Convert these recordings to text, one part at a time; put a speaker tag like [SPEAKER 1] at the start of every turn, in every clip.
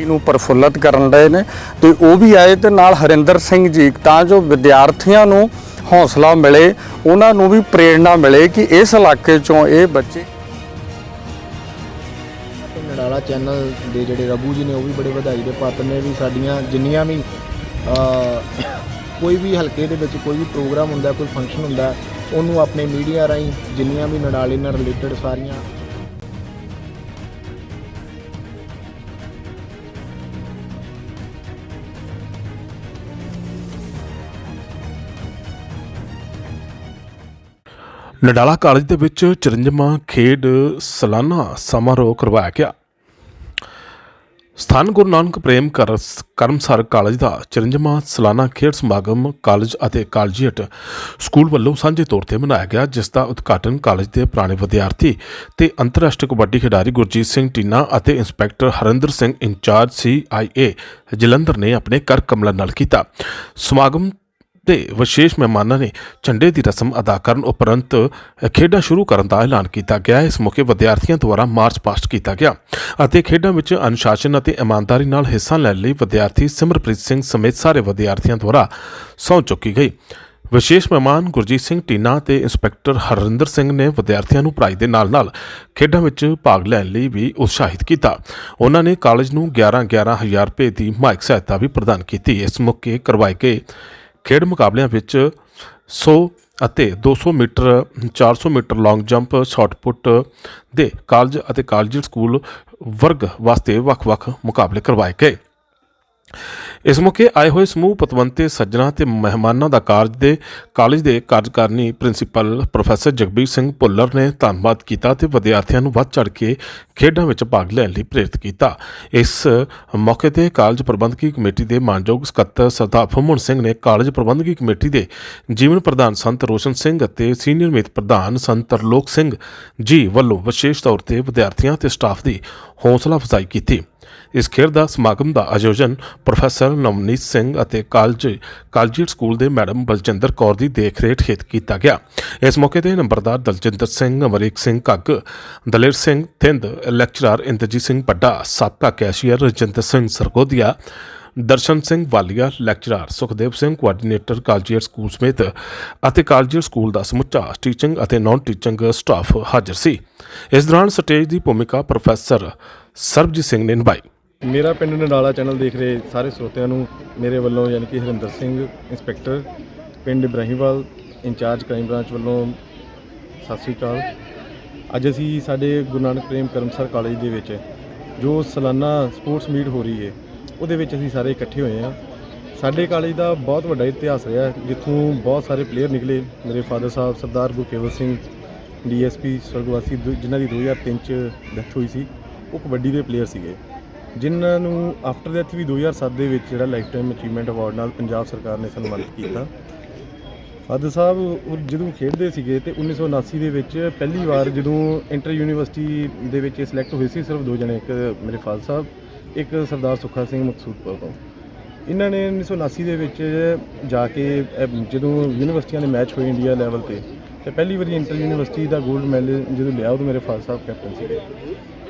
[SPEAKER 1] Party ਨੂੰ ਪ੍ਰਫੁੱਲਤ ਕਰਨ ਰਹੇ ਨੇ ਤੇ ਉਹ ਵੀ ਆਏ ਤੇ ਨਾਲ ਹਰਿੰਦਰ ਸਿੰਘ ਜੀ, ਤਾਂ ਜੋ ਵਿਦਿਆਰਥੀਆਂ ਨੂੰ ਹੌਸਲਾ ਮਿਲੇ, ਉਹਨਾਂ ਨੂੰ ਵੀ ਪ੍ਰੇਰਣਾ ਮਿਲੇ ਕਿ ਇਸ ਇਲਾਕੇ ਚੋਂ ਇਹ ਬੱਚੇ
[SPEAKER 2] ਨੜਾਲਾ ਚੈਨਲ ਦੇ ਜਿਹੜੇ ਰਬੂ ਜੀ ਨੇ, ਉਹ ਵੀ ਬੜੇ ਵਧਾਈ ਦੇ ਪਾਤਰ ਨੇ ਵੀ ਸਾਡੀਆਂ ਜਿੰਨੀਆਂ ਵੀ ਕੋਈ ਵੀ ਹਲਕੇ ਦੇ ਵਿੱਚ ਕੋਈ ਵੀ ਪ੍ਰੋਗਰਾਮ ਹੁੰਦਾ, ਕੋਈ ਫੰਕਸ਼ਨ ਹੁੰਦਾ, ਉਹਨੂੰ ਆਪਣੇ ਮੀਡੀਆ ਰਾਹੀਂ ਜਿੰਨੀਆਂ ਵੀ ਨਡਾਲੇ ਨਾਲ ਰਿਲੇਟਡ ਸਾਰੀਆਂ
[SPEAKER 3] ਨਡਾਲਾ ਕਾਲਜ ਦੇ ਵਿੱਚ 54ਵਾਂ ਖੇਡ, ਸਾਲਾਨਾ ਸਮਾਰੋਹ ਕਰਵਾਇਆ ਗਿਆ। ਸਥਾਨ ਗੁਰੂ ਨਾਨਕ ਪ੍ਰੇਮ ਕਰਮਸਰ ਕਾਲਜ ਦਾ 54ਵਾਂ ਸਾਲਾਨਾ ਖੇਡ ਸਮਾਗਮ ਕਾਲਜ ਅਤੇ ਕਾਲਜੀਅਟ ਸਕੂਲ ਵੱਲੋਂ ਸਾਂਝੇ ਤੌਰ ਤੇ ਮਨਾਇਆ ਗਿਆ, ਜਿਸ ਦਾ ਉਦਘਾਟਨ ਕਾਲਜ ਦੇ ਪੁਰਾਣੇ ਵਿਦਿਆਰਥੀ ਤੇ ਅੰਤਰਰਾਸ਼ਟਰੀ ਕਬੱਡੀ ਖਿਡਾਰੀ ਗੁਰਜੀਤ ਸਿੰਘ ਟੀਨਾ ਅਤੇ inspector Harinder Singh incharge CIA Jalandhar ਨੇ ਆਪਣੇ ਕਰ ਕਮਲਾਂ ਨਾਲ ਕੀਤਾ। ਸਮਾਗਮ ਤੇ ਵਿਸ਼ੇਸ਼ ਮਹਿਮਾਨਾਂ ਨੇ ਝੰਡੇ ਦੀ ਰਸਮ ਅਦਾ ਕਰਨ ਉਪਰੰਤ ਖੇਡਾਂ ਸ਼ੁਰੂ ਕਰਨ ਦਾ ਐਲਾਨ ਕੀਤਾ ਗਿਆ। ਇਸ ਮੌਕੇ ਵਿਦਿਆਰਥੀਆਂ ਦੁਆਰਾ ਮਾਰਚ ਪਾਸਟ ਕੀਤਾ ਗਿਆ ਅਤੇ ਖੇਡਾਂ ਵਿੱਚ ਅਨੁਸ਼ਾਸਨ ਅਤੇ ਇਮਾਨਦਾਰੀ ਨਾਲ ਹਿੱਸਾ ਲੈਣ ਲਈ ਵਿਦਿਆਰਥੀ ਸਿਮਰਪ੍ਰੀਤ ਸਿੰਘ ਸਮੇਤ ਸਾਰੇ ਵਿਦਿਆਰਥੀਆਂ ਦੁਆਰਾ ਸਹੁੰ ਚੁੱਕੀ ਗਈ। ਵਿਸ਼ੇਸ਼ ਮਹਿਮਾਨ ਗੁਰਜੀਤ ਸਿੰਘ ਟੀਨਾ ਤੇ ਇੰਸਪੈਕਟਰ ਹਰਿੰਦਰ ਸਿੰਘ ਨੇ ਵਿਦਿਆਰਥੀਆਂ ਨੂੰ ਪੜ੍ਹਾਈ ਦੇ ਨਾਲ-ਨਾਲ ਖੇਡਾਂ ਵਿੱਚ ਭਾਗ ਲੈਣ ਲਈ ਵੀ ਉਤਸ਼ਾਹਿਤ ਕੀਤਾ। ਉਹਨਾਂ ਨੇ ਕਾਲਜ ਨੂੰ 11-11000 ਰੁਪਏ ਦੀ ਮਾਇਕ ਸਹਾਇਤਾ ਵੀ ਪ੍ਰਦਾਨ ਕੀਤੀ। ਇਸ ਮੌਕੇ ਕਰਵਾਏ ਗਏ ਖੇਡ ਮੁਕਾਬਲਿਆਂ ਵਿੱਚ 100 ਅਤੇ 200 metre 400 metre long jump shot put ਦੇ ਕਾਲਜ ਅਤੇ ਕਾਲਜ ਸਕੂਲ ਵਰਗ ਵਾਸਤੇ ਵੱਖ-ਵੱਖ ਮੁਕਾਬਲੇ ਕਰਵਾਏ ਗਏ। ਇਸ ਮੌਕੇ ਆਏ ਹੋਏ ਸਮੂਹ ਪਤਵੰਤੇ, ਸੱਜਣਾ ਤੇ ਮਹਿਮਾਨਾਂ ਦਾ ਕਾਰਜ ਦੇ ਕਾਲਜ ਦੇ ਕਾਰਜਕਾਰਨੀ ਪ੍ਰਿੰਸੀਪਲ ਪ੍ਰੋਫੈਸਰ ਜਗਬੀਰ ਸਿੰਘ ਭੁੱਲਰ ਨੇ ਧੰਨਵਾਦ ਕੀਤਾ ਤੇ ਵਿਦਿਆਰਥੀਆਂ ਨੂੰ ਵੱਧ ਚੜ ਕੇ ਖੇਡਾਂ ਵਿੱਚ ਭਾਗ ਲੈਣ ਲਈ ਪ੍ਰੇਰਿਤ ਕੀਤਾ। ਇਸ ਮੌਕੇ ਤੇ ਕਾਲਜ ਪ੍ਰਬੰਧਕੀ ਕਮੇਟੀ ਦੇ ਮਾਨਯੋਗ ਸਕੱਤਰ ਸਰਦਾਰ ਫੁੰਮਣ ਸਿੰਘ ਨੇ ਕਾਲਜ ਪ੍ਰਬੰਧਕੀ ਕਮੇਟੀ ਦੇ ਜੀਵਨ ਪ੍ਰਧਾਨ ਸੰਤ ਰੋਸ਼ਨ ਸਿੰਘ ਅਤੇ ਸੀਨੀਅਰ ਮੀਤ ਪ੍ਰਧਾਨ ਸੰਤ ਤਰਲੋਕ ਸਿੰਘ ਜੀ ਵੱਲੋਂ ਵਿਸ਼ੇਸ਼ ਤੌਰ ਤੇ ਵਿਦਿਆਰਥੀਆਂ ਤੇ ਸਟਾਫ ਦੀ ਹੌਸਲਾ ਅਫਜ਼ਾਈ ਕੀਤੀ। ਇਸ ਖੇਡ ਦਾ ਸਮਾਗਮ ਦਾ ਆਯੋਜਨ ਪ੍ਰੋਫੈਸਰ ਨਵਨੀਤ ਸਿੰਘ ਅਤੇ ਕਾਲਜ, ਕਾਲਜੀਟ ਸਕੂਲ ਦੇ ਮੈਡਮ ਬਲਜਿੰਦਰ ਕੌਰ ਦੀ ਦੇਖਰੇਖ ਹੇਠ ਕੀਤਾ ਗਿਆ। ਇਸ ਮੌਕੇ ਤੇ ਨੰਬਰਦਾਰ ਦਲਜਿੰਦਰ ਸਿੰਘ, ਅਮਰੀਕ ਸਿੰਘ ਕੱਗ ਦਲੇਰ ਸਿੰਘ ਥਿੰਦ, ਲੈਕਚਰਰ ਇੰਦਰਜੀਤ ਸਿੰਘ ਪੱਡਾ ਸਾਬਕਾ cashier Rajinder Singh Sargodia, Darshan Singh Walia, lecturer Sukhdev Singh coordinator collegiate school ਸਮੇਤ ਅਤੇ ਕਾਲਜੀਟ ਸਕੂਲ ਦਾ ਸਮੁੱਚਾ ਟੀਚਿੰਗ ਅਤੇ ਨਾਨ ਟੀਚਿੰਗ ਸਟਾਫ ਹਾਜ਼ਰ ਸੀ। ਇਸ ਦੌਰਾਨ ਸਟੇਜ ਦੀ ਭੂਮਿਕਾ ਪ੍ਰੋਫੈਸਰ ਸਰਬਜੀਤ ਸਿੰਘ ਨੇ ਨਿਭਾਈ
[SPEAKER 4] ਮੇਰਾ ਪਿੰਡ ਨਡਾਲਾ ਚੈਨਲ ਦੇਖ ਰਹੇ ਸਾਰੇ ਸਰੋਤਿਆਂ ਨੂੰ, ਮੇਰੇ ਵੱਲੋਂ ਯਾਨੀ ਕਿ ਹਰਿੰਦਰ ਸਿੰਘ, ਇੰਸਪੈਕਟਰ ਪਿੰਡ ਇਬਰਾਹੀਮਵਾਲ, ਇੰਚਾਰਜ ਕ੍ਰਾਈਮ ਬ੍ਰਾਂਚ ਵੱਲੋਂ ਸਤਿ ਸ੍ਰੀ ਅਕਾਲ। ਅੱਜ ਅਸੀਂ ਸਾਡੇ ਗੁਰੂ ਨਾਨਕ ਪ੍ਰੇਮ ਕਰਮਸਰ ਕਾਲਜ ਦੇ ਵਿੱਚ ਜੋ ਸਾਲਾਨਾ ਸਪੋਰਟਸ ਮੀਟ ਹੋ ਰਹੀ ਹੈ, ਉਹਦੇ ਵਿੱਚ ਅਸੀਂ ਸਾਰੇ ਇਕੱਠੇ ਹੋਏ ਹਾਂ। ਸਾਡੇ ਕਾਲਜ ਦਾ ਬਹੁਤ ਵੱਡਾ ਇਤਿਹਾਸ ਰਿਹਾ, ਜਿੱਥੋਂ ਬਹੁਤ ਸਾਰੇ ਪਲੇਅਰ ਨਿਕਲੇ, ਮੇਰੇ ਫਾਦਰ ਸਾਹਿਬ ਸਰਦਾਰ ਗੁਰਕੇਵਲ ਸਿੰਘ ਡੀਐਸਪੀ ਸਰਗਵਾਸੀ ਦੁ- ਜਿਨ੍ਹਾਂ ਦੀ 2003 ਚ ਡੈਥ ਹੋਈ ਸੀ, ਉਹ ਕਬੱਡੀ ਦੇ ਪਲੇਅਰ ਸੀਗੇ। ਜਿਨ੍ਹਾਂ ਨੂੰ ਆਫਟਰ ਡੈਥ ਵੀ 2007 ਦੇ ਵਿੱਚ ਜਿਹੜਾ ਲਾਈਫ ਟਾਈਮ ਅਚੀਵਮੈਂਟ ਅਵਾਰਡ ਨਾਲ ਪੰਜਾਬ ਸਰਕਾਰ ਨੇ ਸਨਮਾਨਿਤ ਕੀਤਾ। ਫਾਦਰ ਸਾਹਿਬ, ਉਹ ਜਦੋਂ ਖੇਡਦੇ ਸੀਗੇ ਤੇ 1979 ਦੇ ਵਿੱਚ ਪਹਿਲੀ ਵਾਰ ਜਦੋਂ ਇੰਟਰ ਯੂਨੀਵਰਸਿਟੀ ਦੇ ਵਿੱਚ ਸਿਲੈਕਟ ਹੋਏ ਸੀ, ਸਿਰਫ ਦੋ ਜਣੇ, ਇੱਕ ਮੇਰੇ ਫਾਦਰ ਸਾਹਿਬ, ਇੱਕ ਸਰਦਾਰ ਸੁੱਖਾ ਸਿੰਘ ਮਕਸੂਦਪੁਰ ਤੋਂ। ਇਹਨਾਂ ਨੇ 1979 ਦੇ ਵਿੱਚ ਜਾ ਕੇ ਜਦੋਂ ਯੂਨੀਵਰਸਿਟੀਆਂ ਦੇ ਮੈਚ ਹੋਏ ਇੰਡੀਆ ਲੈਵਲ ਤੇ ਤੇ ਪਹਿਲੀ ਵਾਰੀ ਇੰਟਰ ਯੂਨੀਵਰਸਿਟੀ ਦਾ 골ਡ ਮੈਡਲ ਜਦੋਂ ਲਿਆ, ਉਦੋਂ ਮੇਰੇ ਫਾਦਰ ਸਾਹਿਬ ਕੈਪਟਨ ਸੀਗੇ।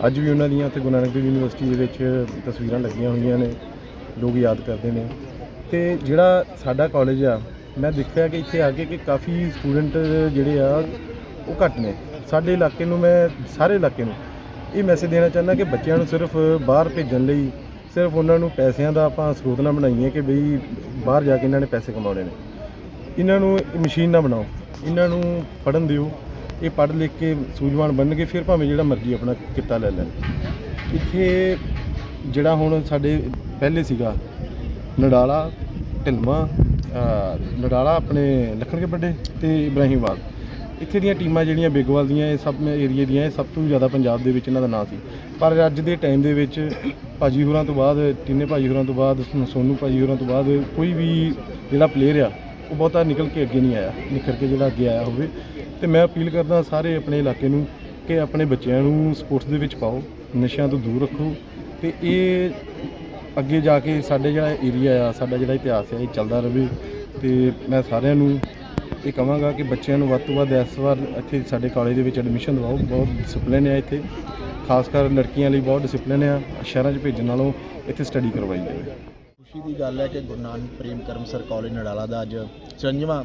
[SPEAKER 4] ਅੱਜ ਵੀ ਉਹਨਾਂ ਦੀਆਂ ਤੇ ਗੁਰੂ ਨਾਨਕ ਦੇਵ ਯੂਨੀਵਰਸਿਟੀ ਦੇ ਵਿੱਚ ਤਸਵੀਰਾਂ ਲੱਗੀਆਂ ਹੋਈਆਂ ਨੇ, ਲੋਕ ਯਾਦ ਕਰਦੇ ਨੇ। ਤੇ ਜਿਹੜਾ ਸਾਡਾ ਕਾਲਜ ਆ, ਮੈਂ ਦੇਖਿਆ ਕਿ ਇੱਥੇ ਆ ਕੇ ਕਿ ਕਾਫੀ ਸਟੂਡੈਂਟ ਜਿਹੜੇ ਆ, ਉਹ ਘੱਟ ਨੇ। ਸਾਡੇ ਇਲਾਕੇ ਨੂੰ ਮੈਂ, ਸਾਰੇ ਇਲਾਕੇ ਨੂੰ ਇਹ ਮੈਸੇਜ ਦੇਣਾ ਚਾਹੁੰਦਾ ਕਿ ਬੱਚਿਆਂ ਨੂੰ ਸਿਰਫ ਬਾਹਰ ਭੇਜਣ ਲਈ, ਸਿਰਫ ਉਹਨਾਂ ਨੂੰ ਪੈਸਿਆਂ ਦਾ ਆਪਾਂ ਸਰੋਤ ਨਾ ਬਣਾਈਏ ਕਿ ਬਈ ਬਾਹਰ ਜਾ ਕੇ ਇਹਨਾਂ ਨੇ ਪੈਸੇ ਕਮਾਉਣੇ ਨੇ। ਇਹਨਾਂ ਨੂੰ ਮਸ਼ੀਨ ਨਾ ਬਣਾਓ। ਇਹਨਾਂ ਨੂੰ ਪੜ੍ਹਨ ਦਿਓ। ਇਹ ਪੜ੍ਹ ਲਿਖ ਕੇ ਸੂਝਵਾਨ ਬਣਨਗੇ ਫਿਰ ਭਾਵੇਂ ਜਿਹੜਾ ਮਰਜ਼ੀ ਆਪਣਾ ਕਿੱਤਾ ਲੈ ਲੈਣ ਇੱਥੇ ਜਿਹੜਾ ਹੁਣ ਸਾਡੇ ਪਹਿਲੇ ਸੀਗਾ ਨਡਾਲਾ ਢਿਲਮਾ ਨਡਾਲਾ ਆਪਣੇ ਲਖਣਗੇ ਵੱਡੇ ਤੇ ਇਬਰਾਹੀਮਵਾਲ ਇੱਥੇ ਦੀਆਂ ਟੀਮਾਂ ਜਿਹੜੀਆਂ ਬਿਗਵਾਲ ਦੀਆਂ, ਇਹ ਸਭ ਏਰੀਆ ਦੀਆਂ, ਇਹ ਸਭ ਤੋਂ ਜ਼ਿਆਦਾ ਪੰਜਾਬ ਦੇ ਵਿੱਚ ਇਹਨਾਂ ਦਾ ਨਾਂ ਸੀ। ਪਰ ਅੱਜ ਦੇ ਟਾਈਮ ਦੇ ਵਿੱਚ ਭਾਜੀ ਹੋਰਾਂ ਤੋਂ ਬਾਅਦ, ਟੀਨੇ ਭਾਜੀ ਹੋਰਾਂ ਤੋਂ ਬਾਅਦ, ਸੋਨੂ ਭਾਜੀ ਹੋਰਾਂ ਤੋਂ ਬਾਅਦ ਕੋਈ ਵੀ ਜਿਹੜਾ ਪਲੇਅਰ ਆ ਉਹ ਬਹੁਤਾ ਨਿਕਲ ਕੇ ਅੱਗੇ ਨਹੀਂ ਆਇਆ, ਨਿਖਰ ਕੇ ਜਿਹੜਾ ਅੱਗੇ ਆਇਆ ਹੋਵੇ। ਤੇ ਮੈਂ ਅਪੀਲ ਕਰਦਾ ਸਾਰੇ ਆਪਣੇ ਇਲਾਕੇ ਨੂੰ ਕਿ ਆਪਣੇ ਬੱਚਿਆਂ ਨੂੰ ਸਪੋਰਟਸ ਦੇ ਵਿੱਚ ਪਾਓ, ਨਸ਼ਿਆਂ ਤੋਂ ਦੂਰ ਰੱਖੋ ਤੇ ਇਹ ਅੱਗੇ ਜਾ ਕੇ ਸਾਡੇ ਜਿਹੜਾ ਏਰੀਆ ਆ, ਸਾਡਾ ਜਿਹੜਾ ਇਤਿਹਾਸ ਆ, ਇਹ ਚੱਲਦਾ ਰਹੇ ਤੇ ਮੈਂ ਸਾਰਿਆਂ ਨੂੰ ਇਹ ਕਹਾਂਗਾ ਕਿ ਬੱਚਿਆਂ ਨੂੰ ਵੱਧ ਤੋਂ ਵੱਧ ਇਸ ਵਾਰ ਇੱਥੇ ਸਾਡੇ ਕਾਲਜ ਦੇ ਵਿੱਚ ਐਡਮਿਸ਼ਨ ਦਿਵਾਓ, ਬਹੁਤ ਡਿਸਪਲਿਨ ਹੈ ਇੱਥੇ। ਖਾਸ ਕਰ ਲੜਕੀਆਂ ਲਈ ਬਹੁਤ ਡਿਸਪਲਿਨ ਆ, ਸ਼ਹਿਰਾਂ 'ਚ ਭੇਜਣ ਨਾਲੋਂ ਇੱਥੇ ਸਟੱਡੀ ਕਰਵਾਈ ਜਾਵੇ।
[SPEAKER 2] ਖੁਸ਼ੀ ਦੀ ਗੱਲ ਹੈ ਕਿ ਗੁਰੂ ਨਾਨਕ ਪ੍ਰੇਮ ਕਰਮ ਸਰ ਕਾਲਜ ਨੜਾਲਾ ਦਾ ਅੱਜ 54ਵਾਂ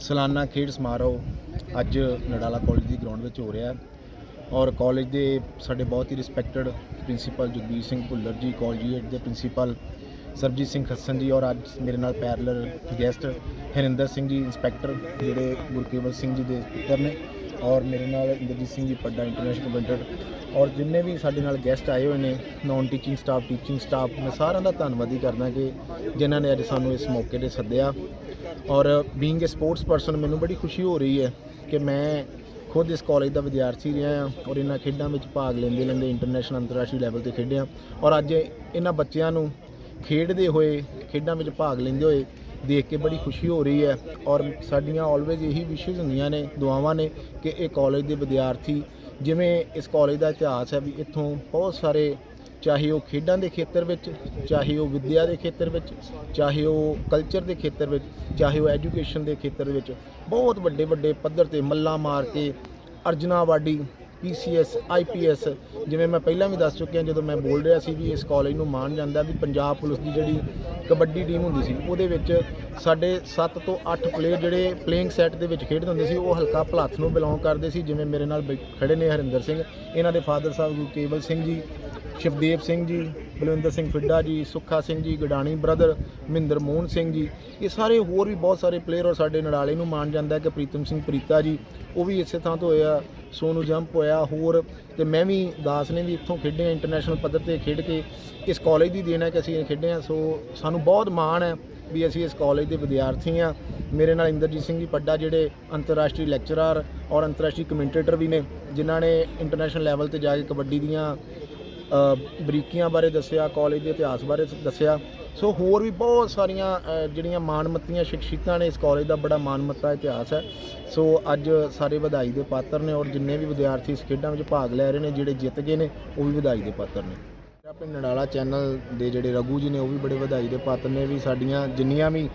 [SPEAKER 2] ਸਾਲਾਨਾ ਖੇਡ ਸਮਾਰੋਹ ਅੱਜ ਨੜਾਲਾ ਕਾਲਜ ਦੀ ਗਰਾਊਂਡ ਵਿੱਚ ਹੋ ਰਿਹਾ ਹੈ। ਔਰ ਕਾਲਜ ਦੇ ਸਾਡੇ ਬਹੁਤ ਹੀ respected principal Jagbir Singh Bhullar ji collegiate ਦੇ ਪ੍ਰਿੰਸੀਪਲ ਸਰਬਜੀਤ ਸਿੰਘ ਖੱਸਨ ਜੀ ਔਰ ਅੱਜ ਮੇਰੇ ਨਾਲ parallel guest Harinder Singh ji inspector ਜਿਹੜੇ ਗੁਰਕੇਵਲ ਸਿੰਘ ਜੀ ਦੇ ਪੁੱਤਰ ਨੇ। ਔਰ ਮੇਰੇ ਨਾਲ ਇੰਦਰਜੀਤ ਸਿੰਘ ਜੀ ਪੱਡਾ ਇੰਟਰਨੈਸ਼ਨਲ ਕਮੈਂਟਰ ਔਰ ਜਿੰਨੇ ਵੀ ਸਾਡੇ ਨਾਲ ਗੈਸਟ ਆਏ ਹੋਏ ਨੇ non teaching staff teaching staff ਮੈਂ ਸਾਰਿਆਂ ਦਾ ਧੰਨਵਾਦੀ ਕਰਦਾ ਕਿ ਜਿਨ੍ਹਾਂ ਨੇ ਅੱਜ ਸਾਨੂੰ ਇਸ ਮੌਕੇ ਤੇ ਸੱਦਿਆ। ਔਰ ਬੀਇੰਗ ਅ ਸਪੋਰਟਸ ਪਰਸਨ ਮੈਨੂੰ ਬੜੀ ਖੁਸ਼ੀ ਹੋ ਰਹੀ ਹੈ ਕਿ ਮੈਂ ਖੁਦ ਇਸ ਕਾਲਜ ਦਾ ਵਿਦਿਆਰਥੀ ਰਿਹਾ ਹਾਂ ਔਰ ਇਹਨਾਂ ਖੇਡਾਂ ਵਿੱਚ ਭਾਗ ਲੈਂਦੇ ਲੈਂਦੇ ਇੰਟਰਨੈਸ਼ਨਲ ਅੰਤਰਰਾਸ਼ਟਰੀ ਲੈਵਲ ਤੇ ਖੇਡਿਆ। ਔਰ ਅੱਜ ਇਹਨਾਂ ਬੱਚਿਆਂ ਨੂੰ ਖੇਡਦੇ ਹੋਏ, ਖੇਡਾਂ ਵਿੱਚ ਭਾਗ ਲੈਂਦੇ ਹੋਏ ਦੇਖ ਕੇ ਬੜੀ ਖੁਸ਼ੀ ਹੋ ਰਹੀ ਹੈ ਔਰ ਸਾਡੀਆਂ ਆਲਵੇਜ਼ ਇਹੀ ਵਿਸ਼ੇਸ ਹੁੰਦੀਆਂ ਨੇ, ਦੁਆਵਾਂ ਨੇ ਕਿ ਇਹ ਕਾਲਜ ਦੇ ਵਿਦਿਆਰਥੀ ਜਿਵੇਂ ਇਸ ਕਾਲਜ ਦਾ ਇਤਿਹਾਸ ਹੈ ਵੀ ਇੱਥੋਂ ਬਹੁਤ ਸਾਰੇ ਚਾਹੇ ਉਹ ਖੇਡਾਂ ਦੇ ਖੇਤਰ ਵਿੱਚ, ਚਾਹੇ ਉਹ ਵਿੱਦਿਆ ਦੇ ਖੇਤਰ ਵਿੱਚ, ਚਾਹੇ ਉਹ ਕਲਚਰ ਦੇ ਖੇਤਰ ਵਿੱਚ, ਚਾਹੇ ਉਹ ਐਜੂਕੇਸ਼ਨ ਦੇ ਖੇਤਰ ਵਿੱਚ ਬਹੁਤ ਵੱਡੇ ਵੱਡੇ ਪੱਧਰ ਤੇ ਮੱਲਾ ਮਾਰ ਕੇ ਅਰਜਨਾ ਵਾਡੀ ਪੀਸੀਐਸ ਆਈਪੀਐਸ ਜਿਵੇਂ ਮੈਂ ਪਹਿਲਾਂ ਵੀ ਦੱਸ ਚੁੱਕਿਆ, ਜਦੋਂ ਮੈਂ ਬੋਲ ਰਿਹਾ ਸੀ ਵੀ ਇਸ ਕਾਲਜ ਨੂੰ ਮਾਣ ਜਾਂਦਾ ਵੀ ਪੰਜਾਬ ਪੁਲਿਸ ਦੀ ਜਿਹੜੀ ਕਬੱਡੀ ਟੀਮ ਹੁੰਦੀ ਸੀ, ਉਹਦੇ ਵਿੱਚ ਸਾਡੇ 7 ਤੋਂ 8 ਪਲੇਅਰ ਜਿਹੜੇ ਪਲੇਇੰਗ ਸੈੱਟ ਦੇ ਵਿੱਚ ਖੇਡਦੇ ਹੁੰਦੇ ਸੀ, ਉਹ ਹਲਕਾ ਭਲੱਥ ਨੂੰ ਬਿਲੋਂਗ ਕਰਦੇ ਸੀ, ਜਿਵੇਂ ਮੇਰੇ ਨਾਲ ਬੈ- ਖੜੇ ਨੇ ਹਰਿੰਦਰ ਸਿੰਘ, ਇਹਨਾਂ ਦੇ ਫਾਦਰ ਸਾਹਿਬ ਗੁਰੂ ਕੇਵਲ ਸਿੰਘ ਜੀ ਸ਼ਿਵਦੇਵ ਸਿੰਘ ਜੀ, ਬਲਵਿੰਦਰ ਸਿੰਘ ਫਿੱਡਾ ਜੀ, ਸੁੱਖਾ ਸਿੰਘ ਜੀ, ਗਡਾਣੀ ਬ੍ਰਦਰ ਮਹਿੰਦਰ ਮੋਹਨ ਸਿੰਘ ਜੀ। ਇਹ ਸਾਰੇ ਹੋਰ ਵੀ ਬਹੁਤ ਸਾਰੇ ਪਲੇਅਰ ਔਰ ਸਾਡੇ ਨੜਾਲੇ ਨੂੰ ਮਾਣ ਜਾਂਦਾ ਕਿ ਪ੍ਰੀਤਮ ਸਿੰਘ ਪ੍ਰੀਤਾ ਜੀ, ਉਹ ਵੀ ਇਸੇ ਥਾਂ ਤੋਂ ਹੋਇਆ ਸੋਨੂ ਜੰਪ ਹੋਇਆ, ਹੋਰ ਤੇ ਮੈਂ ਵੀ, ਦਾਸ ਨੇ ਵੀ ਇੱਥੋਂ ਖੇਡੇ ਇੰਟਰਨੈਸ਼ਨਲ ਪੱਧਰ ਤੇ ਖੇਡ ਕੇ। ਇਸ ਕਾਲਜ ਦੀ ਦੇਣ ਹੈ ਕਿ ਅਸੀਂ ਇਹ ਖੇਡੇ ਆ, ਸੋ ਸਾਨੂੰ ਬਹੁਤ ਮਾਣ ਹੈ ਵੀ ਅਸੀਂ ਇਸ ਕਾਲਜ ਦੇ ਵਿਦਿਆਰਥੀ ਆ। ਮੇਰੇ ਨਾਲ ਇੰਦਰਜੀਤ ਸਿੰਘ ਜੀ ਪੱਡਾ ਜਿਹੜੇ ਅੰਤਰਰਾਸ਼ਟਰੀ ਲੈਕਚਰਰ ਔਰ ਅੰਤਰਰਾਸ਼ਟਰੀ ਕਮੈਂਟੇਟਰ ਵੀ ਨੇ, ਜਿਨ੍ਹਾਂ ਨੇ ਇੰਟਰਨੈਸ਼ਨਲ ਲੈਵਲ ਤੇ ਜਾ ਕੇ ਕਬੱਡੀ ਦੀਆਂ ਬਰੀਕੀਆਂ ਬਾਰੇ ਦੱਸਿਆ ਕਾਲਜ ਦੇ ਇਤਿਹਾਸ ਬਾਰੇ ਦੱਸਿਆ। ਸੋ ਹੋਰ ਵੀ ਬਹੁਤ ਸਾਰੀਆਂ ਜਿਹੜੀਆਂ ਮਾਣਮੱਤੀਆਂ ਸ਼ਖਸੀਅਤਾਂ ਨੇ, ਇਸ ਕਾਲਜ ਦਾ ਬੜਾ ਮਾਣਮੱਤਾ ਇਤਿਹਾਸ ਹੈ। ਸੋ ਅੱਜ ਸਾਰੇ ਵਧਾਈ ਦੇ ਪਾਤਰ ਨੇ ਔਰ ਜਿੰਨੇ ਵੀ ਵਿਦਿਆਰਥੀ ਇਸ ਖੇਡਾਂ ਵਿੱਚ ਭਾਗ ਲੈ ਰਹੇ ਨੇ, ਜਿਹੜੇ ਜਿੱਤ ਗਏ ਨੇ, ਉਹ ਵੀ ਵਧਾਈ ਦੇ ਪਾਤਰ ਨੇ। ਆਪਣੇ ਨਡਾਲਾ ਚੈਨਲ ਦੇ ਜਿਹੜੇ ਰਘੂ ਜੀ ਨੇ, ਉਹ ਵੀ ਬੜੇ ਵਧਾਈ ਦੇ ਪਾਤਰ ਨੇ, ਵੀ ਸਾਡੀਆਂ ਜਿੰਨੀਆਂ ਵੀ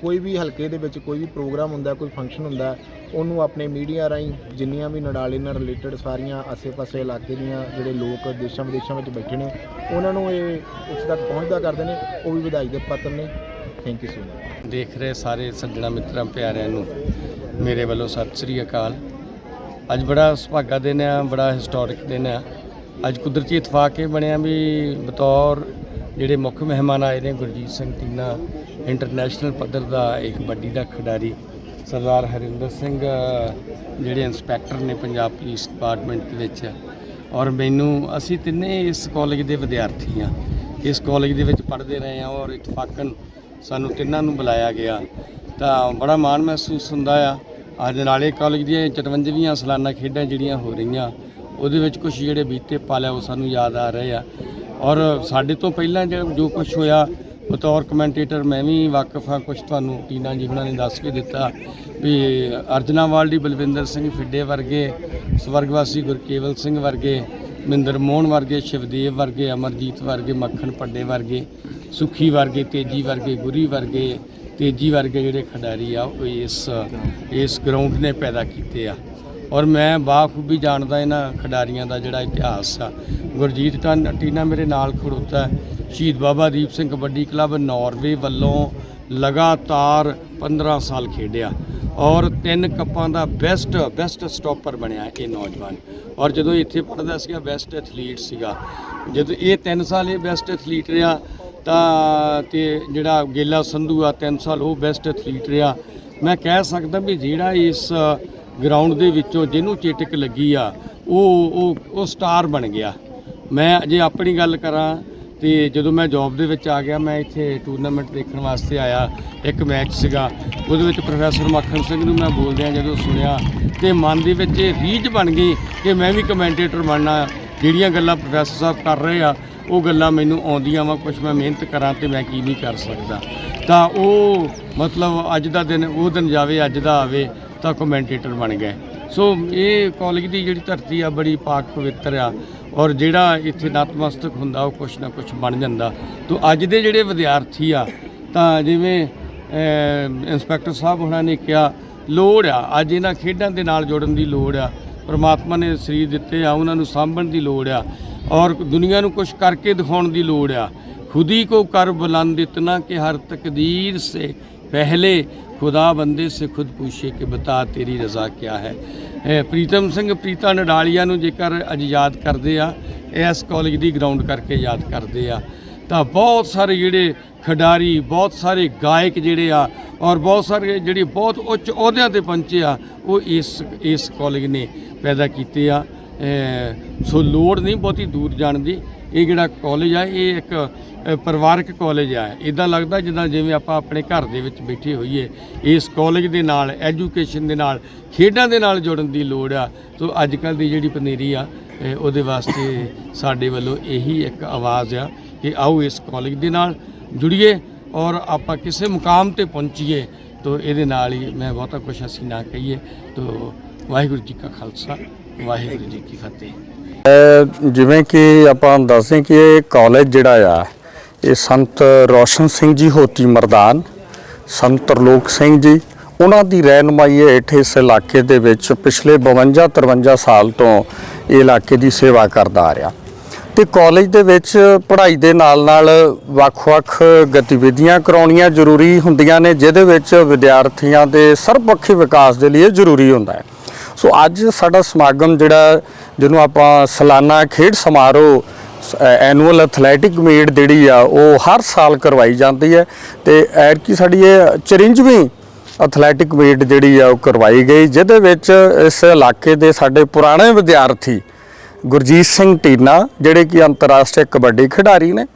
[SPEAKER 2] ਕੋਈ ਵੀ ਹਲਕੇ ਦੇ ਵਿੱਚ ਕੋਈ ਵੀ ਪ੍ਰੋਗਰਾਮ ਹੁੰਦਾ, ਕੋਈ ਫੰਕਸ਼ਨ ਹੁੰਦਾ, ਉਹਨੂੰ ਆਪਣੇ ਮੀਡੀਆ ਰਾਹੀਂ ਜਿੰਨੀਆਂ ਵੀ ਨਡਾਲੇ ਨਾਲ ਰਿਲੇਟਡ ਸਾਰੀਆਂ ਆਸੇ-ਪਾਸੇ ਇਲਾਕੇ ਦੀਆਂ ਜਿਹੜੇ ਲੋਕ ਦੇਸ਼ਾਂ ਵਿਦੇਸ਼ਾਂ ਵਿੱਚ ਬੈਠੇ ਨੇ, ਉਹਨਾਂ ਨੂੰ ਇਹ ਉਸ ਤੱਕ ਪਹੁੰਚਦਾ ਕਰਦੇ ਨੇ, ਉਹ ਵੀ ਵਧਾਈ ਦੇ ਪਾਤਰ ਨੇ। ਥੈਂਕ ਯੂ ਸੋ ਮਚ
[SPEAKER 5] ਦੇਖ ਰਹੇ ਸਾਰੇ ਸੱਜਣਾ ਮਿੱਤਰਾਂ, ਪਿਆਰਿਆਂ ਨੂੰ, ਮੇਰੇ ਵੱਲੋਂ ਸਤਿ ਸ੍ਰੀ ਅਕਾਲ। ਅੱਜ ਬੜਾ ਸੁਭਾਗਾ ਦਿਨ ਆ, ਬੜਾ ਹਿਸਟੋਰਿਕ ਦਿਨ ਆ। ਅੱਜ ਕੁਦਰਤੀ ਇਤਫਾਕ ਇਹ ਬਣਿਆ ਵੀ ਬਤੌਰ ਜਿਹੜੇ ਮੁੱਖ ਮਹਿਮਾਨ ਆਏ ਨੇ ਗੁਰਜੀਤ ਸਿੰਘ ਟੀਨਾ ਇੰਟਰਨੈਸ਼ਨਲ ਪੱਧਰ ਦਾ ਇੱਕ ਕਬੱਡੀ ਦਾ ਖਿਡਾਰੀ, ਸਰਦਾਰ ਹਰਿੰਦਰ ਸਿੰਘ, ਜਿਹੜੇ ਇੰਸਪੈਕਟਰ ਨੇ ਪੰਜਾਬ ਪੁਲਿਸ ਡਿਪਾਰਟਮੈਂਟ ਦੇ ਵਿੱਚ। ਔਰ ਮੈਨੂੰ, ਅਸੀਂ ਤਿੰਨੇ ਇਸ ਕਾਲਜ ਦੇ ਵਿਦਿਆਰਥੀ ਆ ਇਸ ਕਾਲਜ ਦੇ ਵਿੱਚ ਪੜ੍ਹਦੇ ਰਹੇ ਆ ਔਰ ਇਤਫਾਕਨ ਸਾਨੂੰ ਤਿੰਨਾਂ ਨੂੰ ਬੁਲਾਇਆ ਗਿਆ। ਤਾਂ ਬੜਾ ਮਾਣ ਮਹਿਸੂਸ ਹੁੰਦਾ ਆ। ਅੱਜ ਨਾਲੇ ਕਾਲਜ ਦੀਆਂ 54ਵੀਆਂ ਸਾਲਾਨਾ ਖੇਡਾਂ ਜਿਹੜੀਆਂ ਹੋ ਰਹੀਆਂ, ਉਹਦੇ ਵਿੱਚ ਕੁਝ ਜਿਹੜੇ ਬੀਤੇ ਪਲ ਆ ਉਹ ਸਾਨੂੰ ਯਾਦ ਆ ਰਹੇ ਆ। ਔਰ ਸਾਡੇ ਤੋਂ ਪਹਿਲਾਂ ਜਿਹੜਾ ਜੋ ਕੁਝ ਹੋਇਆ, ਬਤੌਰ ਕਮੈਂਟੇਟਰ ਮੈਂ ਵੀ ਵਾਕਿਫ ਹਾਂ ਕੁਝ ਤੁਹਾਨੂੰ ਟੀਨਾ ਜੀ ਹੁਣਾਂ ਨੇ ਦੱਸ ਕੇ ਦਿੱਤਾ ਵੀ ਅਰਜਨਾਵਾਲ ਵਾਲਡੀ, ਬਲਵਿੰਦਰ ਸਿੰਘ ਫਿੱਡੇ ਵਰਗੇ, ਸਵਰਗਵਾਸੀ ਗੁਰਕੇਵਲ ਸਿੰਘ ਵਰਗੇ ਮਹਿੰਦਰ ਮੋਹਨ ਵਰਗੇ, ਸ਼ਿਵਦੇਵ ਵਰਗੇ, ਅਮਰਜੀਤ ਵਰਗੇ, ਮੱਖਣ ਪੱਡੇ ਵਰਗੇ, ਸੁਖੀ ਵਰਗੇ, ਤੇਜੀ ਵਰਗੇ, ਗੁਰੀ ਵਰਗੇ, ਤੇਜੀ ਵਰਗੇ ਜਿਹੜੇ ਖਿਡਾਰੀ ਆ, ਉਹ ਇਸ ਇਸ ਗਰਾਊਂਡ ਨੇ ਪੈਦਾ ਕੀਤੇ ਆ। ਔਰ ਮੈਂ ਬਾਖੂਬੀ ਜਾਣਦਾ ਇਹਨਾਂ ਖਿਡਾਰੀਆਂ ਦਾ ਜਿਹੜਾ ਇਤਿਹਾਸ ਆ। ਗੁਰਜੀਤ ਟਨ- ਟੀਨਾ ਮੇਰੇ ਨਾਲ ਖੜੋਤਾ ਸ਼ਹੀਦ ਬਾਬਾ ਦੀਪ ਸਿੰਘ ਕਬੱਡੀ ਕਲੱਬ ਨਾਰਵੇ ਵੱਲੋਂ ਲਗਾਤਾਰ 15 ਸਾਲ ਖੇਡਿਆ ਔਰ ਤਿੰਨ ਕੱਪਾਂ ਦਾ ਬੈਸਟ ਬੈਸਟ ਸਟਾਪਰ ਬਣਿਆ ਇਹ ਨੌਜਵਾਨ। ਔਰ ਜਦੋਂ ਇੱਥੇ ਪੜ੍ਹਦਾ ਸੀਗਾ ਬੈਸਟ ਐਥਲੀਟ ਸੀਗਾ। ਜਦੋਂ ਇਹ 3 ਸਾਲ ਇਹ ਬੈਸਟ ਐਥਲੀਟ ਰਿਹਾ, ਤਾਂ ਤੇ ਜਿਹੜਾ ਗੇਲਾ ਸੰਧੂ ਆ 3 ਸਾਲ ਉਹ ਬੈਸਟ ਐਥਲੀਟ ਰਿਹਾ। ਮੈਂ ਕਹਿ ਸਕਦਾ ਵੀ ਜਿਹੜਾ ਇਸ ਗਰਾਊਂਡ ਦੇ ਵਿੱਚੋਂ ਜਿਹਨੂੰ ਚੇਟਕ ਲੱਗੀ ਆ, ਉਹ ਉਹ ਉਹ ਸਟਾਰ ਬਣ ਗਿਆ। ਮੈਂ ਜੇ ਆਪਣੀ ਗੱਲ ਕਰਾਂ, ਤੇ ਜਦੋਂ ਮੈਂ ਜੌਬ ਦੇ ਵਿੱਚ ਆ ਗਿਆ, ਮੈਂ ਇੱਥੇ ਟੂਰਨਾਮੈਂਟ ਦੇਖਣ ਵਾਸਤੇ ਆਇਆ, ਇੱਕ ਮੈਚ ਸੀਗਾ। ਉਹਦੇ ਵਿੱਚ ਪ੍ਰੋਫੈਸਰ ਮੱਖਣ ਸਿੰਘ ਨੂੰ ਮੈਂ ਬੋਲਦਿਆਂ ਜਦੋਂ ਸੁਣਿਆ, ਤੇ ਮਨ ਦੇ ਵਿੱਚ ਇਹ ਰੀਝ ਬਣ ਗਈ ਕਿ ਮੈਂ ਵੀ ਕਮੈਂਟੇਟਰ ਬਣਨਾ, ਜਿਹੜੀਆਂ ਗੱਲਾਂ ਪ੍ਰੋਫੈਸਰ ਸਾਹਿਬ ਕਰ ਰਹੇ ਆ, ਉਹ ਗੱਲਾਂ ਮੈਨੂੰ ਆਉਂਦੀਆਂ ਵਾ ਕੁਝ ਮੈਂ ਮਿਹਨਤ ਕਰਾਂ ਤੇ ਮੈਂ ਕੀ ਨਹੀਂ ਕਰ ਸਕਦਾ। ਤਾਂ ਉਹ ਮਤਲਬ ਅੱਜ ਦਾ ਦਿਨ, ਉਹ ਦਿਨ ਜਾਵੇ, ਅੱਜ ਦਾ ਆਵੇ ਤਾਂ ਕਮੈਂਟੇਟਰ ਬਣ ਗਏ। ਸੋ ਇਹ ਕਾਲਜ ਦੀ ਜਿਹੜੀ ਧਰਤੀ ਆ, ਬੜੀ ਪਾਕ ਪਵਿੱਤਰ ਆ ਔਰ ਜਿਹੜਾ ਇੱਥੇ ਨਤਮਸਤਕ ਹੁੰਦਾ, ਉਹ ਕੁਛ ਨਾ ਕੁਛ ਬਣ ਜਾਂਦਾ। ਤੋ ਅੱਜ ਦੇ ਜਿਹੜੇ ਵਿਦਿਆਰਥੀ ਆ, ਤਾਂ ਜਿਵੇਂ ਇੰਸਪੈਕਟਰ ਸਾਹਿਬ ਉਹਨਾਂ ਨੇ ਕਿਹਾ, ਲੋੜ ਆ, ਅੱਜ ਇਹਨਾਂ ਖੇਡਾਂ ਦੇ ਨਾਲ ਜੁੜਨ ਦੀ ਲੋੜ ਆ। ਪਰਮਾਤਮਾ ਨੇ ਸਰੀਰ ਦਿੱਤੇ ਆ, ਉਹਨਾਂ ਨੂੰ ਸਾਂਭਣ ਦੀ ਲੋੜ ਆ ਔਰ ਦੁਨੀਆ ਨੂੰ ਕੁਝ ਕਰਕੇ ਦਿਖਾਉਣ ਦੀ ਲੋੜ ਆ। ਖੁਦੀ ਕੋ ਕਰ ਬੁਲੰਦ ਇਤਨਾ ਕਿ ਹਰ ਤਕਦੀਰ ਸੇ ਪਹਿਲੇ ਖੁਦਾ ਬੰਦੇ ਸੇ ਖੁਦ ਪੁੱਛੇ ਕਿ ਬਤਾ ਤੇਰੀ ਰਜ਼ਾ ਕਿਆ ਹੈ ਪ੍ਰੀਤਮ ਸਿੰਘ ਪ੍ਰੀਤਾ ਨਡਾਲੀਆ ਨੂੰ ਜੇਕਰ ਅੱਜ ਯਾਦ ਕਰਦੇ ਆ ਇਸ ਕਾਲਜ ਦੀ ਗਰਾਊਂਡ ਕਰਕੇ ਯਾਦ ਕਰਦੇ ਆ ਤਾਂ ਬਹੁਤ ਸਾਰੇ ਜਿਹੜੇ ਖਿਡਾਰੀ ਬਹੁਤ ਸਾਰੇ ਗਾਇਕ ਜਿਹੜੇ ਆ ਔਰ ਬਹੁਤ ਸਾਰੇ ਜਿਹੜੇ ਬਹੁਤ ਉੱਚ ਅਹੁਦਿਆਂ ਤੇ ਪਹੁੰਚੇ ਆ ਉਹ ਇਸ ਇਸ ਕਾਲਜ ਨੇ ਪੈਦਾ ਕੀਤੇ ਆ ਸੋ ਲੋੜ ਨਹੀਂ ਬਹੁਤੀ ਦੂਰ ਜਾਣ ਦੀ ਇਹ ਜਿਹੜਾ ਕਾਲਜ ਆ, ਇਹ ਇੱਕ ਪਰਿਵਾਰਕ ਕਾਲਜ ਆ। ਇਦਾਂ ਲੱਗਦਾ ਜਿੱਦਾਂ ਜਿਵੇਂ ਆਪਾਂ ਆਪਣੇ ਘਰ ਦੇ ਵਿੱਚ ਬੈਠੇ ਹੋਈਏ। ਇਸ ਕਾਲਜ ਦੇ ਨਾਲ ਐਜੂਕੇਸ਼ਨ ਦੇ ਨਾਲ, ਖੇਡਾਂ ਦੇ ਨਾਲ ਜੁੜਨ ਦੀ ਲੋੜ ਆ। ਸੋ ਅੱਜ ਕੱਲ ਦੀ ਜਿਹੜੀ ਪਨੀਰੀ ਆ ਉਹਦੇ ਵਾਸਤੇ ਸਾਡੇ ਵੱਲੋਂ ਇਹੀ ਇੱਕ ਆਵਾਜ਼ ਆ ਕਿ ਆਓ ਇਸ ਕਾਲਜ ਦੇ ਨਾਲ ਜੁੜੀਏ ਔਰ ਆਪਾਂ ਕਿਸੇ ਮੁਕਾਮ ਤੇ ਪਹੁੰਚੀਏ। ਤੋ ਇਹਦੇ ਨਾਲ ਹੀ ਮੈਂ ਬਹੁਤਾ ਕੁਝ ਅਸੀਂ ਨਾ ਕਹੀਏ। ਤੋ ਵਾਹਿਗੁਰੂ ਜੀ ਕਾ ਖਾਲਸਾ, ਵਾਹਿਗੁਰੂ ਜੀ ਕੀ ਫਤਿਹ।
[SPEAKER 1] ਜਿਵੇਂ ਕਿ ਆਪਾਂ ਦੱਸਦੇ ਕਿ ਇਹ ਕਾਲਜ ਜਿਹੜਾ ਆ, ਇਹ ਸੰਤ ਰੋਸ਼ਨ ਸਿੰਘ ਜੀ ਹੋਤੀ ਮਰਦਾਨ, ਸੰਤ ਤਰਲੋਕ ਸਿੰਘ ਜੀ, ਉਹਨਾਂ ਦੀ ਰਹਿਨਮਾਈ ਹੇਠ ਇਸ ਇਲਾਕੇ ਦੇ ਵਿੱਚ ਪਿਛਲੇ 52 53 ਸਾਲ ਤੋਂ ਇਹ ਇਲਾਕੇ ਦੀ ਸੇਵਾ ਕਰਦਾ ਆ ਰਿਹਾ। ਤੇ ਕਾਲਜ ਦੇ ਵਿੱਚ ਪੜ੍ਹਾਈ ਦੇ ਨਾਲ ਨਾਲ ਵੱਖ-ਵੱਖ ਗਤੀਵਿਧੀਆਂ ਕਰਾਉਣੀਆਂ ਜ਼ਰੂਰੀ ਹੁੰਦੀਆਂ ਨੇ, ਜਿਹਦੇ ਵਿੱਚ ਵਿਦਿਆਰਥੀਆਂ ਦੇ ਸਰਬਪੱਖੀ ਵਿਕਾਸ ਦੇ ਲਈ ਜ਼ਰੂਰੀ ਹੁੰਦਾ ਹੈ। ਸੋ ਅੱਜ ਸਾਡਾ ਸਮਾਗਮ ਜਿਹੜਾ, ਜਿਹਨੂੰ ਆਪਾਂ ਸਾਲਾਨਾ ਖੇਡ ਸਮਾਰੋਹ ਐਨੂਅਲ ਐਥਲੈਟਿਕ ਮੀਟ ਜਿਹੜੀ ਆ, ਉਹ ਹਰ ਸਾਲ ਕਰਵਾਈ ਜਾਂਦੀ ਹੈ ਤੇ ਐਤਕੀ ਸਾਡੀ ਇਹ 54ਵੀਂ ਐਥਲੈਟਿਕ ਮੀਟ ਜਿਹੜੀ ਆ, ਉਹ ਕਰਵਾਈ ਗਈ, ਜਿਹਦੇ ਵਿੱਚ ਇਸ ਇਲਾਕੇ ਦੇ ਸਾਡੇ ਪੁਰਾਣੇ ਵਿਦਿਆਰਥੀ ਗੁਰਜੀਤ ਸਿੰਘ ਟੀਨਾ, ਜਿਹੜੇ ਕਿ ਅੰਤਰਰਾਸ਼ਟਰੀ ਕਬੱਡੀ ਖਿਡਾਰੀ ਨੇ।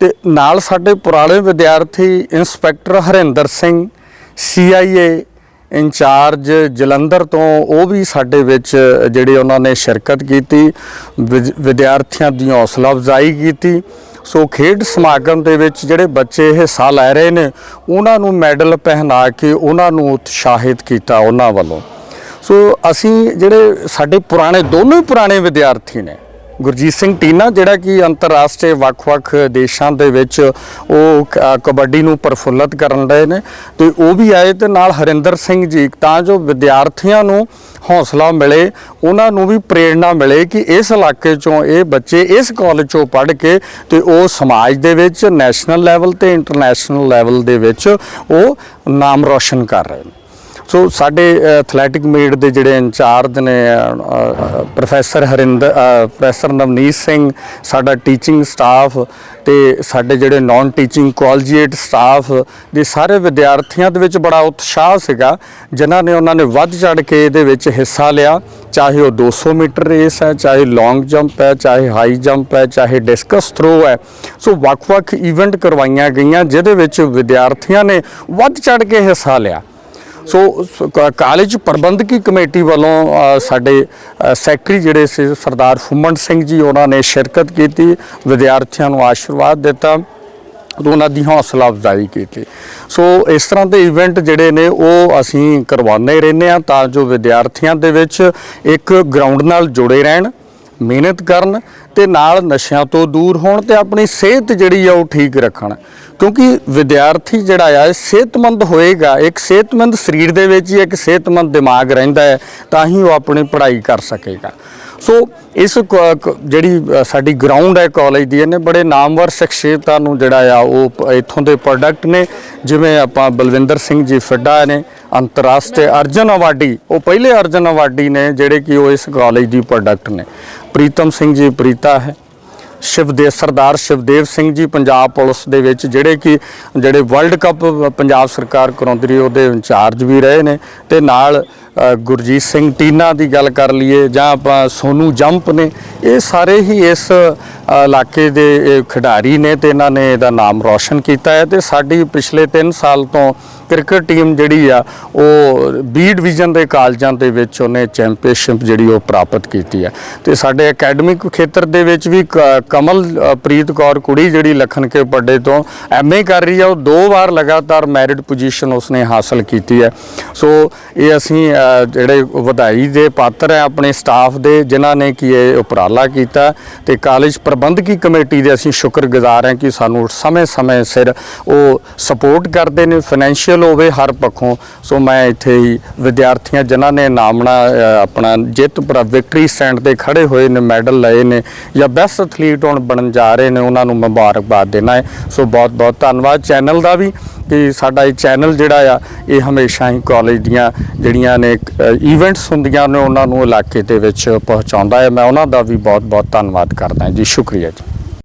[SPEAKER 1] ਤੇ ਨਾਲ ਸਾਡੇ ਪੁਰਾਣੇ ਵਿਦਿਆਰਥੀ inspector Harinder Singh, CIA incharge Jalandhar ਤੋਂ, ਉਹ ਵੀ ਸਾਡੇ ਵਿੱਚ ਜਿਹੜੇ ਉਹਨਾਂ ਨੇ ਸ਼ਿਰਕਤ ਕੀਤੀ ਵਿਦ- ਵਿਦਿਆਰਥੀਆਂ ਦੀ ਹੌਸਲਾ ਅਫਜ਼ਾਈ ਕੀਤੀ। ਸੋ ਖੇਡ ਸਮਾਗਮ ਦੇ ਵਿੱਚ ਜਿਹੜੇ ਬੱਚੇ ਹਿੱਸਾ ਲੈ ਰਹੇ ਨੇ, ਉਹਨਾਂ ਨੂੰ ਮੈਡਲ ਪਹਿਨਾ ਕੇ ਉਹਨਾਂ ਨੂੰ ਉਤਸ਼ਾਹਿਤ ਕੀਤਾ ਉਹਨਾਂ ਵੱਲੋਂ। ਸੋ ਅਸੀਂ ਜਿਹੜੇ ਸਾਡੇ ਪੁਰਾਣੇ, ਦੋਨੋਂ ਹੀ ਪੁਰਾਣੇ ਵਿਦਿਆਰਥੀ ਨੇ, ਗੁਰਜੀਤ ਸਿੰਘ ਟੀਨਾ, ਜਿਹੜਾ ਕਿ ਅੰਤਰਰਾਸ਼ਟਰੀ ਵੱਖ-ਵੱਖ ਦੇਸ਼ਾਂ ਦੇ ਵਿੱਚ ਉਹ ਕਬੱਡੀ ਨੂੰ ਪ੍ਰਫੁੱਲਤ ਕਰਨ ਰਹੇ ਨੇ ਤੇ ਉਹ ਵੀ ਆਏ ਤੇ ਨਾਲ ਹਰਿੰਦਰ ਸਿੰਘ ਜੀ, ਤਾਂ ਜੋ ਵਿਦਿਆਰਥੀਆਂ ਨੂੰ ਹੌਸਲਾ ਮਿਲੇ, ਉਹਨਾਂ ਨੂੰ ਵੀ ਪ੍ਰੇਰਣਾ ਮਿਲੇ ਕਿ ਇਸ ਇਲਾਕੇ ਚੋਂ ਇਹ ਬੱਚੇ ਇਸ ਕਾਲਜ ਚੋਂ ਪੜ੍ਹ ਕੇ ਤੇ ਉਹ ਸਮਾਜ ਦੇ ਵਿੱਚ ਨੈਸ਼ਨਲ ਲੈਵਲ ਤੇ ਇੰਟਰਨੈਸ਼ਨਲ ਲੈਵਲ ਦੇ ਵਿੱਚ ਉਹ ਨਾਮ ਰੋਸ਼ਨ ਕਰ ਰਹੇ ਨੇ। ਸੋ ਸਾਡੇ ਐਥਲੈਟਿਕ ਮੀਟ ਦੇ ਜਿਹੜੇ ਇੰਚਾਰਜ ਨੇ ਪ੍ਰੋਫੈਸਰ ਹਰਿੰਦਰ ਪ੍ਰੋਫੈਸਰ ਨਵਨੀਤ ਸਿੰਘ, ਸਾਡਾ ਟੀਚਿੰਗ ਸਟਾਫ ਤੇ ਸਾਡੇ ਜਿਹੜੇ ਨਾਨ ਟੀਚਿੰਗ ਕਾਲਜੀਏਟ ਸਟਾਫ ਦੇ ਸਾਰੇ ਵਿਦਿਆਰਥੀਆਂ ਦੇ ਵਿੱਚ ਬੜਾ ਉਤਸ਼ਾਹ ਸੀਗਾ, ਜਿਨ੍ਹਾਂ ਨੇ ਉਹਨਾਂ ਨੇ ਵੱਧ ਚੜ ਕੇ ਇਹਦੇ ਵਿੱਚ ਹਿੱਸਾ ਲਿਆ। ਚਾਹੇ ਉਹ 200 ਮੀਟਰ ਰੇਸ ਹੈ, ਚਾਹੇ ਲੌਂਗ ਜੰਪ ਹੈ, ਚਾਹੇ ਹਾਈ ਜੰਪ ਹੈ, ਚਾਹੇ ਡਿਸਕਸ ਥਰੋ ਹੈ। ਸੋ ਵੱਖ-ਵੱਖ ਇਵੈਂਟ ਕਰਵਾਈਆਂ ਗਈਆਂ, ਜਿਹਦੇ ਵਿੱਚ ਵਿਦਿਆਰਥੀਆਂ ਨੇ ਵੱਧ ਚੜ ਕੇ ਹਿੱਸਾ ਲਿਆ। ਸੋ ਕ- ਕਾਲਜ ਪ੍ਰਬੰਧਕੀ ਕਮੇਟੀ ਵੱਲੋਂ ਅ, ਸਾਡੇ ਅ, ਸੈਕਟਰੀ ਜਿਹੜੇ ਸੀ ਸਰਦਾਰ ਫੁੰਮਣ ਸਿੰਘ ਜੀ ਉਹਨਾਂ ਨੇ ਸ਼ਿਰਕਤ ਕੀਤੀ ਵਿਦਿਆਰਥੀਆਂ ਨੂੰ ਆਸ਼ੀਰਵਾਦ ਦਿੱਤਾ ਤੇ ਉਹਨਾਂ ਦੀ ਹੌਸਲਾ ਅਫਜ਼ਾਈ ਕੀਤੀ। ਸੋ ਇਸ ਤਰ੍ਹਾਂ ਦੇ ਇਵੈਂਟ ਜਿਹੜੇ ਨੇ ਉਹ ਅਸੀਂ ਕਰਵਾਉਂਦੇ ਰਹਿੰਦੇ ਆ ਤਾਂ ਜੋ ਵਿਦਿਆਰਥੀਆਂ ਦੇ ਵਿੱਚ ਇੱਕ ਗਰਾਊਂਡ ਨਾਲ ਜੁੜੇ ਰਹਿਣ ਮਿਹਨਤ ਕਰਨ ਤੇ ਨਾਲ ਨਸ਼ਿਆਂ ਤੋਂ ਦੂਰ ਹੋਣ ਤੇ ਆਪਣੀ ਸਿਹਤ ਜਿਹੜੀ ਆ ਉਹ ਠੀਕ ਰੱਖਣ। ਕਿਉਂਕਿ ਵਿਦਿਆਰਥੀ ਜਿਹੜਾ ਆ ਸਿਹਤਮੰਦ ਹੋਏਗਾ, ਇੱਕ ਸਿਹਤਮੰਦ ਸਰੀਰ ਦੇ ਵਿੱਚ ਹੀ ਇੱਕ ਸਿਹਤਮੰਦ ਦਿਮਾਗ ਰਹਿੰਦਾ ਹੈ, ਤਾਂ ਹੀ ਉਹ ਆਪਣੀ ਪੜ੍ਹਾਈ ਕਰ ਸਕੇਗਾ। ਸੋ ਇਸ ਕ- ਕ- ਜਿਹੜੀ ਸਾਡੀ ਗਰਾਊਂਡ ਹੈ ਕਾਲਜ ਦੀ, ਇਹਨੇ ਬੜੇ ਨਾਮਵਰ ਸ਼ਖਸੀਅਤਾਂ ਨੂੰ ਜਿਹੜਾ ਆ, ਉਹ ਪ- ਇੱਥੋਂ ਦੇ ਪ੍ਰੋਡਕਟ ਨੇ, ਜਿਵੇਂ ਆਪਾਂ ਬਲਵਿੰਦਰ ਸਿੰਘ ਜੀ, ਫੱਡਾ ਨੇ ਅੰਤਰਰਾਸ਼ਟਰੀ ਅਰਜਨ ਅਵਾਰਡੀ, ਉਹ ਪਹਿਲੇ ਅਰਜਨ ਅਵਾਰਡੀ ਨੇ ਜਿਹੜੇ ਕਿ ਉਹ ਇਸ ਕਾਲਜ ਦੀ ਪ੍ਰੋਡਕਟ ਨੇ। ਪ੍ਰੀਤਮ ਸਿੰਘ ਜੀ ਪ੍ਰੀਤਾ ਹੈ। ਸ਼ਿਵਦੇਵ ਸਰਦਾਰ ਸ਼ਿਵਦੇਵ ਸਿੰਘ ਜੀ ਪੰਜਾਬ ਪੁਲਿਸ ਦੇ ਵਿੱਚ ਜਿਹੜੇ ਕਿ ਜਿਹੜੇ ਵਰਲਡ ਕੱਪ ਪੰਜਾਬ ਸਰਕਾਰ ਕਰਾਉਂਦੀ ਰਹੀ, ਉਹਦੇ ਇੰਚਾਰਜ ਵੀ ਰਹੇ ਨੇ ਤੇ ਨਾਲ ਗੁਰਜੀਤ ਸਿੰਘ ਟੀਨਾ ਦੀ ਗੱਲ ਕਰ ਲਈਏ ਜਾਂ ਆਪਾਂ ਸੋਨੂ ਜੰਪ ਨੇ, ਇਹ ਸਾਰੇ ਹੀ ਇਸ ਇਲਾਕੇ ਦੇ, ਇਹ ਖਿਡਾਰੀ ਨੇ ਤੇ ਇਹਨਾਂ ਨੇ ਇਹਦਾ ਨਾਮ ਰੌਸ਼ਨ ਕੀਤਾ ਹੈ ਤੇ ਸਾਡੀ ਪਿਛਲੇ 3 ਸਾਲ ਤੋਂ ਕ੍ਰਿਕਟ ਟੀਮ ਜਿਹੜੀ ਆ, ਉਹ ਬੀ ਡਿਵੀਜ਼ਨ ਦੇ ਕਾਲਜਾਂ ਦੇ ਵਿੱਚ ਉਹਨੇ ਚੈਂਪੀਅਨਸ਼ਿਪ ਜਿਹੜੀ ਉਹ ਪ੍ਰਾਪਤ ਕੀਤੀ ਹੈ। ਤੇ ਸਾਡੇ ਅਕੈਡਮਿਕ ਖੇਤਰ ਦੇ ਵਿੱਚ ਵੀ ਕ- ਕਮਲ ਪ੍ਰੀਤ ਕੌਰ ਕੁੜੀ ਜਿਹੜੀ ਲਖਨ ਕੇ ਪੱਡੇ ਤੋਂ ਐਮਏ ਕਰ ਰਹੀ ਆ ਉਹ ਦੋ ਵਾਰ ਲਗਾਤਾਰ ਮੈਰਿਟ ਪੋਜੀਸ਼ਨ ਉਸਨੇ ਹਾਸਲ ਕੀਤੀ ਹੈ। ਸੋ ਇਹ ਅਸੀਂ ਜਿਹੜੇ ਵਧਾਈ ਦੇ ਪਾਤਰ ਹੈ ਆਪਣੇ ਸਟਾਫ ਦੇ, ਜਿਨ੍ਹਾਂ ਨੇ ਕੀ ਇਹ ਉਪਰਾਲਾ ਕੀਤਾ ਤੇ ਕਾਲਜ ਪ੍ਰਬੰਧਕੀ ਕਮੇਟੀ ਦੇ ਅਸੀਂ ਸ਼ੁਕਰਗੁਜ਼ਾਰ ਹਾਂ ਕਿ ਸਾਨੂੰ ਸਮੇਂ-ਸਮੇਂ ਸਿਰ ਉਹ ਸਪੋਰਟ ਕਰਦੇ ਨੇ ਫਾਈਨੈਂਸ਼ੀਅਲ ਹੋਵੇ ਹਰ ਪੱਖੋਂ। ਸੋ ਮੈਂ ਇੱਥੇ ਹੀ ਵਿਦਿਆਰਥੀਆਂ ਜਿਨ੍ਹਾਂ ਨੇ ਨਾਮਣਾ ਆਪਣਾ ਜਿੱਤ ਪਰ ਵਿਕਟਰੀ ਸਟੈਂਡ ਤੇ ਖੜੇ ਹੋਏ ਨੇ ਮੈਡਲ ਲਏ ਨੇ ਜਾਂ ਬੈਸਟ ਐਥਲੀਟ ਹੁਣ ਬਣਨ ਜਾ ਰਹੇ ਨੇ, ਉਹਨਾਂ ਨੂੰ ਮੁਬਾਰਕਬਾਦ ਦੇਣਾ ਹੈ। ਸੋ ਬਹੁਤ-ਬਹੁਤ ਧੰਨਵਾਦ। ਚੈਨਲ ਦਾ ਵੀ ਕਿ ਸਾਡਾ ਇਹ ਚੈਨਲ ਜਿਹੜਾ ਆ, ਇਹ ਹਮੇਸ਼ਾ ਹੀ ਕਾਲਜ ਦੀਆਂ ਜਿਹੜੀਆਂ ਨੇ ਇਵੈਂਟਸ ਹੁੰਦੀਆਂ ਨੇ, ਉਹਨਾਂ ਨੂੰ ਇਲਾਕੇ ਦੇ ਵਿੱਚ ਪਹੁੰਚਾਉਂਦਾ ਹੈ। ਮੈਂ ਉਹਨਾਂ ਦਾ ਵੀ ਬਹੁਤ-ਬਹੁਤ ਧੰਨਵਾਦ ਕਰਦਾ ਜੀ, ਸ਼ੁਕਰੀਆ ਜੀ।